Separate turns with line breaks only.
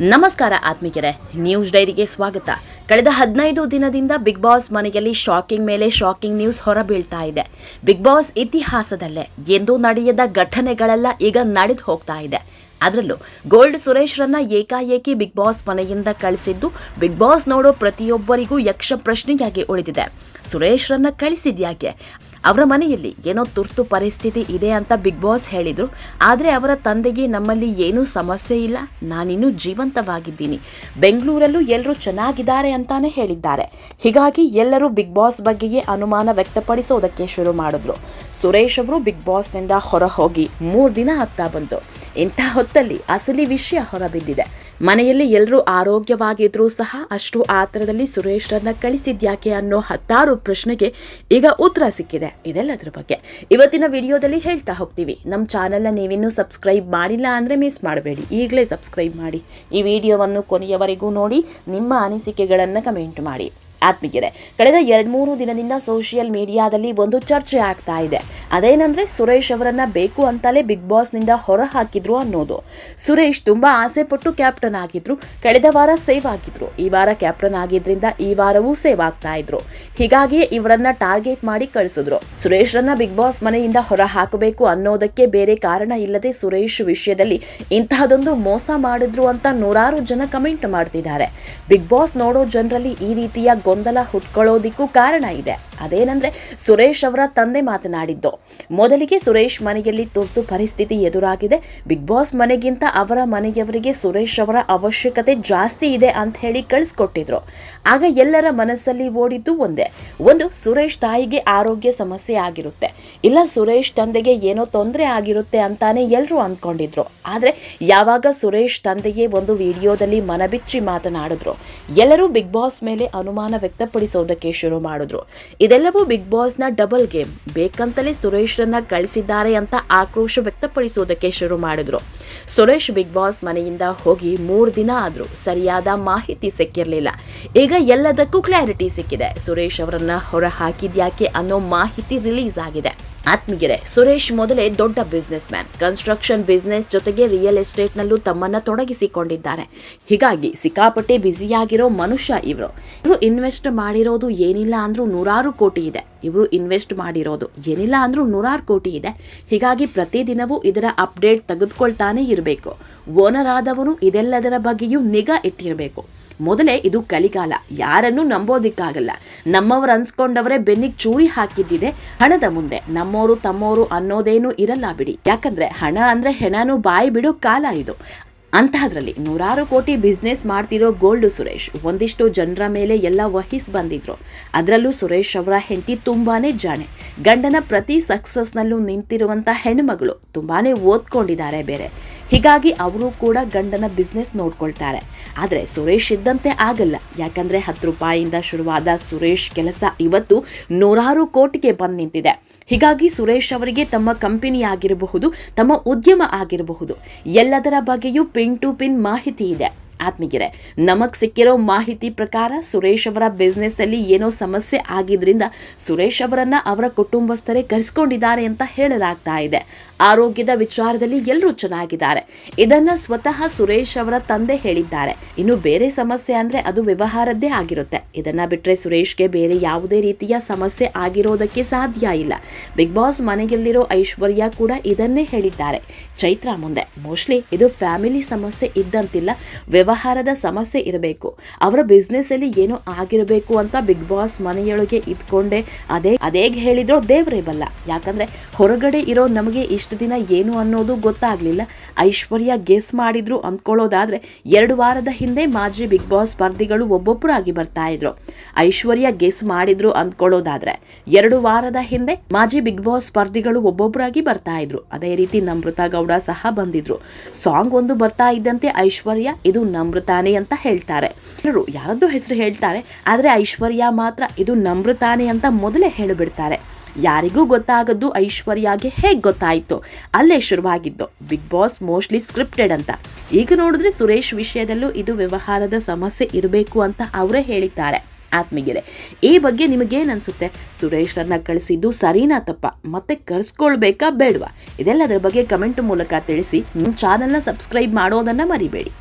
ನಮಸ್ಕಾರ ಆತ್ಮೀಕರೇ ನ್ಯೂಸ್ ಡೈರಿಗೆ ಸ್ವಾಗತ. ಕಳೆದ ಹದಿನೈದು ದಿನದಿಂದ ಬಿಗ್ ಬಾಸ್ ಮನೆಯಲ್ಲಿ ಶಾಕಿಂಗ್ ಮೇಲೆ ಶಾಕಿಂಗ್ ನ್ಯೂಸ್ ಹೊರಬೀಳ್ತಾ ಇದೆ. ಬಿಗ್ ಬಾಸ್ ಇತಿಹಾಸದಲ್ಲೇ ಎಂದೂ ನಡೆಯದ ಘಟನೆಗಳೆಲ್ಲ ಈಗ ನಡೆದು ಹೋಗ್ತಾ ಇದೆ. ಅದರಲ್ಲೂ ಗೋಲ್ಡ್ ಸುರೇಶ್ರನ್ನ ಏಕಾಏಕಿ ಬಿಗ್ ಬಾಸ್ ಮನೆಯಿಂದ ಕಳಿಸಿದ್ದು ಬಿಗ್ ಬಾಸ್ ನೋಡೋ ಪ್ರತಿಯೊಬ್ಬರಿಗೂ ಯಕ್ಷ ಪ್ರಶ್ನೆಯಾಗಿ ಉಳಿದಿದೆ. ಸುರೇಶ್ರನ್ನ ಕಳಿಸಿದ್ಯಾಕೆ? ಅವರ ಮನೆಯಲ್ಲಿ ಏನೋ ತುರ್ತು ಪರಿಸ್ಥಿತಿ ಇದೆ ಅಂತ ಬಿಗ್ ಬಾಸ್ ಹೇಳಿದರು. ಆದರೆ ಅವರ ತಂದೆಗೆ ನಮ್ಮಲ್ಲಿ ಏನೂ ಸಮಸ್ಯೆ ಇಲ್ಲ. ನಾನಿನ್ನೂ ಜೀವಂತವಾಗಿದ್ದೀನಿ. ಬೆಂಗಳೂರಲ್ಲೂ ಎಲ್ಲರೂ ಚೆನ್ನಾಗಿದ್ದಾರೆ ಅಂತಾನೆ ಹೇಳಿದ್ದಾರೆ. ಹೀಗಾಗಿ ಎಲ್ಲರೂ ಬಿಗ್ ಬಾಸ್ ಬಗ್ಗೆಯೇ ಅನುಮಾನ ವ್ಯಕ್ತಪಡಿಸೋದಕ್ಕೆ ಶುರು ಮಾಡಿದ್ರು. ಸುರೇಶ್ ಅವರು ಬಿಗ್ ಬಾಸ್ನಿಂದ ಹೊರ ಹೋಗಿ ಮೂರು ದಿನ ಆಗ್ತಾ ಬಂತು. ಇಂಥ ಹೊತ್ತಲ್ಲಿ ಅಸಲಿ ವಿಷಯ ಹೊರಬಿದ್ದಿದೆ. ಮನೆಯಲ್ಲಿ ಎಲ್ಲರೂ ಆರೋಗ್ಯವಾಗಿದ್ರೂ ಸಹ ಅಷ್ಟು ಆತರದಲ್ಲಿ ಸುರೇಶ್ರನ್ನ ಕಳಿಸಿದ್ಯಾಕೆ ಅನ್ನೋ ಹತ್ತಾರು ಪ್ರಶ್ನೆಗೆ ಈಗ ಉತ್ತರ ಸಿಕ್ಕಿದೆ. ಇದೆಲ್ಲದರ ಬಗ್ಗೆ ಇವತ್ತಿನ ವಿಡಿಯೋದಲ್ಲಿ ಹೇಳ್ತಾ ಹೋಗ್ತೀವಿ. ನಮ್ಮ ಚಾನಲ್ನ ನೀವಿನ್ನೂ ಸಬ್ಸ್ಕ್ರೈಬ್ ಮಾಡಿಲ್ಲ ಅಂದರೆ ಮಿಸ್ ಮಾಡಬೇಡಿ. ಈಗಲೇ ಸಬ್ಸ್ಕ್ರೈಬ್ ಮಾಡಿ. ಈ ವಿಡಿಯೋವನ್ನು ಕೊನೆಯವರೆಗೂ ನೋಡಿ, ನಿಮ್ಮ ಅನಿಸಿಕೆಗಳನ್ನು ಕಮೆಂಟ್ ಮಾಡಿ. ಆತ್ಮೀಯರೇ, ಕಳೆದ ಎರಡು ಮೂರು ದಿನದಿಂದ ಸೋಷಿಯಲ್ ಮೀಡಿಯಾದಲ್ಲಿ ಒಂದು ಚರ್ಚೆ ಆಗ್ತಾ ಇದೆ. ಅದೇನಂದ್ರೆ ಸುರೇಶ್ ಅವರನ್ನ ಬೇಕು ಅಂತಲೇ ಬಿಗ್ ಬಾಸ್ನಿಂದ ಹೊರ ಹಾಕಿದ್ರು ಅನ್ನೋದು. ಸುರೇಶ್ ತುಂಬಾ ಆಸೆ ಪಟ್ಟು ಕ್ಯಾಪ್ಟನ್ ಆಗಿದ್ರು, ಕಳೆದ ವಾರ ಸೇವ್ ಆಗಿದ್ರು. ಈ ವಾರ ಕ್ಯಾಪ್ಟನ್ ಆಗಿದ್ರಿಂದ ಈ ವಾರವೂ ಸೇವ್ ಆಗ್ತಾ ಇದ್ರು. ಹೀಗಾಗಿ ಇವರನ್ನ ಟಾರ್ಗೆಟ್ ಮಾಡಿ ಕಳಿಸಿದ್ರು. ಸುರೇಶ್ರನ್ನ ಬಿಗ್ ಬಾಸ್ ಮನೆಯಿಂದ ಹೊರ ಹಾಕಬೇಕು ಅನ್ನೋದಕ್ಕೆ ಬೇರೆ ಕಾರಣ ಇಲ್ಲದೆ ಸುರೇಶ್ ವಿಷಯದಲ್ಲಿ ಇಂತಹದೊಂದು ಮೋಸ ಮಾಡಿದ್ರು ಅಂತ ನೂರಾರು ಜನ ಕಮೆಂಟ್ ಮಾಡ್ತಿದ್ದಾರೆ. ಬಿಗ್ ಬಾಸ್ ನೋಡೋ ಜನರಲ್ಲಿ ಈ ರೀತಿಯ ಗೊಂದಲ ಹುಟ್ಕೊಳ್ಳೋದಿಕ್ಕೂ ಕಾರಣ ಇದೆ. ಅದೇನಂದ್ರೆ ಸುರೇಶ್ ಅವರ ತಂದೆ ಮಾತನಾಡಿದ್ದು. ಮೊದಲಿಗೆ ಸುರೇಶ್ ಮನೆಯಲ್ಲಿ ತುರ್ತು ಪರಿಸ್ಥಿತಿ ಎದುರಾಗಿದೆ. ಬಿಗ್ ಬಾಸ್ ಮನೆಗಿಂತ ಅವರ ಮನೆಯವರಿಗೆ ಸುರೇಶ್ ಅವರ ಅವಶ್ಯಕತೆ ಜಾಸ್ತಿ ಇದೆ ಅಂತ ಹೇಳಿ ಕಳಿಸ್ಕೊಟ್ಟಿದ್ರು. ಆಗ ಎಲ್ಲರ ಮನಸ್ಸಲ್ಲಿ ಓಡಿದ್ದು ಒಂದೇ. ಒಂದು, ಸುರೇಶ್ ತಾಯಿಗೆ ಆರೋಗ್ಯ ಸಮಸ್ಯೆ ಆಗಿರುತ್ತೆ. ಇಲ್ಲ, ಸುರೇಶ್ ತಂದೆಗೆ ಏನೋ ತೊಂದರೆ ಆಗಿರುತ್ತೆ ಅಂತಾನೆ ಎಲ್ಲರೂ ಅಂದ್ಕೊಂಡಿದ್ರು ಆದರೆ ಯಾವಾಗ ಸುರೇಶ್ ತಂದೆಗೆ ಒಂದು ವಿಡಿಯೋದಲ್ಲಿ ಮನಬಿಚ್ಚಿ ಮಾತನಾಡಿದ್ರು, ಎಲ್ಲರೂ ಬಿಗ್ ಬಾಸ್ ಮೇಲೆ ಅನುಮಾನ ವ್ಯಕ್ತಪಡಿಸೋದಕ್ಕೆ ಶುರು ಮಾಡಿದ್ರು. ಇದೆಲ್ಲವೂ ಬಿಗ್ ಬಾಸ್ನ ಡಬಲ್ ಗೇಮ್. ಬೇಕಂತಲೇ ಸುರೇಶ್ರನ್ನ ಕಳಿಸಿದ್ದಾರೆ ಅಂತ ಆಕ್ರೋಶ ವ್ಯಕ್ತಪಡಿಸೋದಕ್ಕೆ ಶುರು ಮಾಡಿದ್ರು. ಸುರೇಶ್ ಬಿಗ್ ಬಾಸ್ ಮನೆಯಿಂದ ಹೋಗಿ ಮೂರು ದಿನ ಆದರೂ ಸರಿಯಾದ ಮಾಹಿತಿ ಸಿಕ್ಕಿರಲಿಲ್ಲ. ಈಗ ಎಲ್ಲದಕ್ಕೂ ಕ್ಲಾರಿಟಿ ಸಿಕ್ಕಿದೆ. ಸುರೇಶ್ ಅವರನ್ನ ಹೊರ ಹಾಕಿದ್ಯಾಕೆ ಅನ್ನೋ ಮಾಹಿತಿ ರಿಲೀಸ್ ಆಗಿದೆ. ಆತ್ಮೀಯರೇ, ಸುರೇಶ್ ಮೊದಲೇ ದೊಡ್ಡ ಬಿಸ್ನೆಸ್ ಮ್ಯಾನ್ ಕನ್ಸ್ಟ್ರಕ್ಷನ್ ಬಿಸ್ನೆಸ್ ಜೊತೆಗೆ ರಿಯಲ್ ಎಸ್ಟೇಟ್ನಲ್ಲೂ ತಮ್ಮನ್ನ ತೊಡಗಿಸಿಕೊಂಡಿದ್ದಾರೆ. ಹೀಗಾಗಿ ಸಿಕ್ಕಾಪಟ್ಟೆ ಬ್ಯುಸಿಯಾಗಿರೋ ಮನುಷ್ಯ ಇವರು. ಇವರು ಇನ್ವೆಸ್ಟ್ ಮಾಡಿರೋದು ಏನಿಲ್ಲ ಅಂದ್ರೂ ನೂರಾರು ಕೋಟಿ ಇದೆ. ಇವರು ಇನ್ವೆಸ್ಟ್ ಮಾಡಿರೋದು ಏನಿಲ್ಲ ಅಂದ್ರೂ ನೂರಾರು ಕೋಟಿ ಇದೆ. ಹೀಗಾಗಿ ಪ್ರತಿದಿನವೂ ಇದರ ಅಪ್ಡೇಟ್ ತೆಗೆದುಕೊಳ್ತಾನೆ ಇರಬೇಕು. ಓನರ್ ಆದವನು ಇದೆಲ್ಲದರ ಬಗ್ಗೆಯೂ ನಿಗಾ ಇಟ್ಟಿರಬೇಕು. ಮೊದಲೇ ಇದು ಕಲಿಗಾಲ. ಯಾರನ್ನೂ ನಂಬೋದಿಕ್ಕಾಗಲ್ಲ. ನಮ್ಮವರು ಅನ್ಸ್ಕೊಂಡವರೇ ಬೆನ್ನಿಗೆ ಚೂರಿ ಹಾಕಿದ್ದಿದೆ, ಹಣದ ಮುಂದೆ. ನಮ್ಮೋರು, ತಮ್ಮೋರು ಅನ್ನೋದೇನು ಇರಲ್ಲ ಬಿಡಿ. ಯಾಕಂದ್ರೆ ಹಣ ಅಂದ್ರೆ ಹೆಣನೂ ಬಾಯಿ ಬಿಡೋ ಕಾಲ ಇದು. ಅಂತಹದ್ರಲ್ಲಿ ನೂರಾರು ಕೋಟಿ ಬಿಸ್ನೆಸ್ ಮಾಡ್ತಿರೋ ಗೋಲ್ಡ್ ಸುರೇಶ್, ಒಂದಿಷ್ಟು ಜನರ ಮೇಲೆ ಎಲ್ಲ ವಹಿಸ್ ಬಂದಿದ್ರು. ಅದರಲ್ಲೂ ಸುರೇಶ್ ಅವರ ಹೆಂಡತಿ ತುಂಬಾನೇ ಜಾಣೆ. ಗಂಡನ ಪ್ರತಿ ಸಕ್ಸಸ್ನಲ್ಲೂ ನಿಂತಿರುವಂಥ ಹೆಣ್ಮಗಳು ತುಂಬಾನೇ ಓದ್ಕೊಂಡಿದ್ದಾರೆ ಬೇರೆ. ಹೀಗಾಗಿ ಅವರು ಕೂಡ ಗಂಡನ ಬಿಸ್ನೆಸ್ ನೋಡ್ಕೊಳ್ತಾರೆ. ಆದರೆ ಸುರೇಶ್ ಇದ್ದಂತೆ ಆಗಲ್ಲ. ಯಾಕಂದರೆ ಹತ್ತು ರೂಪಾಯಿಯಿಂದ ಶುರುವಾದ ಸುರೇಶ್ ಕೆಲಸ ಇವತ್ತು ನೂರಾರು ಕೋಟಿಗೆ ಬಂದು ನಿಂತಿದೆ. ಹೀಗಾಗಿ ಸುರೇಶ್ ಅವರಿಗೆ ತಮ್ಮ ಕಂಪನಿ ಆಗಿರಬಹುದು, ತಮ್ಮ ಉದ್ಯಮ ಆಗಿರಬಹುದು. ಎಲ್ಲದರ ಬಗ್ಗೆಯೂ ಪಿನ್ ಟು ಪಿನ್ ಮಾಹಿತಿ ಇದೆ. ಆತ್ಮೀಯರೇ, ನಮಗ್ ಸಿಕ್ಕಿರೋ ಮಾಹಿತಿ ಪ್ರಕಾರ ಸುರೇಶ್ ಅವರ ಬಿಸ್ನೆಸ್ ಅಲ್ಲಿ ಏನೋ ಸಮಸ್ಯೆ ಆಗಿದ್ರಿಂದ ಸುರೇಶ್ ಅವರನ್ನ ಅವರ ಕುಟುಂಬಸ್ಥರೇ ಕರೆಸ್ಕೊಂಡಿದ್ದಾರೆ ಅಂತ ಹೇಳಲಾಗ್ತಾ ಇದೆ. ಆರೋಗ್ಯದ ವಿಚಾರದಲ್ಲಿ ಎಲ್ಲರೂ ಚೆನ್ನಾಗಿದ್ದಾರೆ. ಇದನ್ನ ಸ್ವತಃ ಸುರೇಶ್ ಅವರ ತಂದೆ ಹೇಳಿದ್ದಾರೆ. ಇನ್ನು ಬೇರೆ ಸಮಸ್ಯೆ ಅಂದ್ರೆ ಅದು ವ್ಯವಹಾರದ್ದೇ ಆಗಿರುತ್ತೆ. ಇದನ್ನ ಬಿಟ್ರೆ ಸುರೇಶ್ಗೆ ಬೇರೆ ಯಾವುದೇ ರೀತಿಯ ಸಮಸ್ಯೆ ಆಗಿರೋದಕ್ಕೆ ಸಾಧ್ಯ ಇಲ್ಲ. ಬಿಗ್ ಬಾಸ್ ಮನೆಯಲ್ಲಿರೋ ಐಶ್ವರ್ಯ ಕೂಡ ಇದನ್ನೇ ಹೇಳಿದ್ದಾರೆ. ಚೈತ್ರ ಮುಂದೆ. ಮೋಸ್ಟ್ಲಿ ಇದು ಫ್ಯಾಮಿಲಿ ಸಮಸ್ಯೆ ಇದ್ದಂತಿಲ್ಲ. ವ್ಯವಹಾರದ ಸಮಸ್ಯೆ ಇರಬೇಕು. ಅವರ ಬಿಸ್ನೆಸ್ ಅಲ್ಲಿ ಏನೋ ಆಗಿರಬೇಕು ಅಂತ ಬಿಗ್ ಬಾಸ್ ಮನೆಯೊಳಗೆ ಇದ್ಕೊಂಡೆ. ಅದೇ ಅದೇ ಹೇಳಿದ್ರೋ ದೇವರೇ ಬಲ್ಲ. ಯಾಕಂದ್ರೆ ಹೊರಗಡೆ ಇರೋ ನಮಗೆ ಇಷ್ಟು ದಿನ ಏನು ಅನ್ನೋದು ಗೊತ್ತಾಗ್ಲಿಲ್ಲ. ಐಶ್ವರ್ಯ ಗೆಸ್ ಮಾಡಿದ್ರು ಅಂದ್ಕೊಳ್ಳೋದಾದ್ರೆ ಎರಡು ವಾರದ ಹಿಂದೆ ಮಾಜಿ ಬಿಗ್ ಬಾಸ್ ಸ್ಪರ್ಧಿಗಳು ಒಬ್ಬೊಬ್ಬರಾಗಿ ಬರ್ತಾ ಇದ್ರು. ಐಶ್ವರ್ಯ ಗೆಸ್ ಮಾಡಿದ್ರು ಅಂದ್ಕೊಳ್ಳೋದಾದ್ರೆ ಎರಡು ವಾರದ ಹಿಂದೆ ಮಾಜಿ ಬಿಗ್ ಬಾಸ್ ಸ್ಪರ್ಧಿಗಳು ಒಬ್ಬೊಬ್ಬರಾಗಿ ಬರ್ತಾ ಇದ್ರು. ಅದೇ ರೀತಿ ನಮೃತ ಗೌಡ ಸಹ ಬಂದಿದ್ರು. ಸಾಂಗ್ ಒಂದು ಬರ್ತಾ ಇದ್ದಂತೆ ಐಶ್ವರ್ಯ, ಇದು ನಮೃತಾನೆ ಅಂತ ಹೇಳ್ತಾರೆ. ಎಲ್ಲರೂ ಯಾರದ್ದು ಹೆಸರು ಹೇಳ್ತಾರೆ, ಆದರೆ ಐಶ್ವರ್ಯ ಮಾತ್ರ ಇದು ನಮೃತಾನೆ ಅಂತ ಮೊದಲೇ ಹೇಳಿಬಿಡ್ತಾರೆ. ಯಾರಿಗೂ ಗೊತ್ತಾಗದ್ದು ಐಶ್ವರ್ಯಾಗೆ ಹೇಗೆ ಗೊತ್ತಾಯಿತು? ಅಲ್ಲೇ ಶುರುವಾಗಿದ್ದು. ಬಿಗ್ ಬಾಸ್ ಮೋಸ್ಟ್ಲಿ ಸ್ಕ್ರಿಪ್ಟೆಡ್ ಅಂತ. ಈಗ ನೋಡಿದ್ರೆ ಸುರೇಶ್ ವಿಷಯದಲ್ಲೂ ಇದು ವ್ಯವಹಾರದ ಸಮಸ್ಯೆ ಇರಬೇಕು ಅಂತ ಅವರೇ ಹೇಳಿದ್ದಾರೆ. ಆತ್ಮೀಗೆರೆ ಈ ಬಗ್ಗೆ ನಿಮಗೇನು ಅನಿಸುತ್ತೆ ಸುರೇಶ್ರನ್ನ ಕಳಿಸಿದ್ದು ಸರಿನಾ ತಪ್ಪ? ಮತ್ತೆ ಕರೆಸ್ಕೊಳ್ಬೇಕಾ ಬೇಡವಾ? ಇದೆಲ್ಲದರ ಬಗ್ಗೆ ಕಮೆಂಟ್ ಮೂಲಕ ತಿಳಿಸಿ ನಿಮ್ಮ ಚಾನಲ್ನ ಸಬ್ಸ್ಕ್ರೈಬ್ ಮಾಡೋದನ್ನು ಮರಿಬೇಡಿ.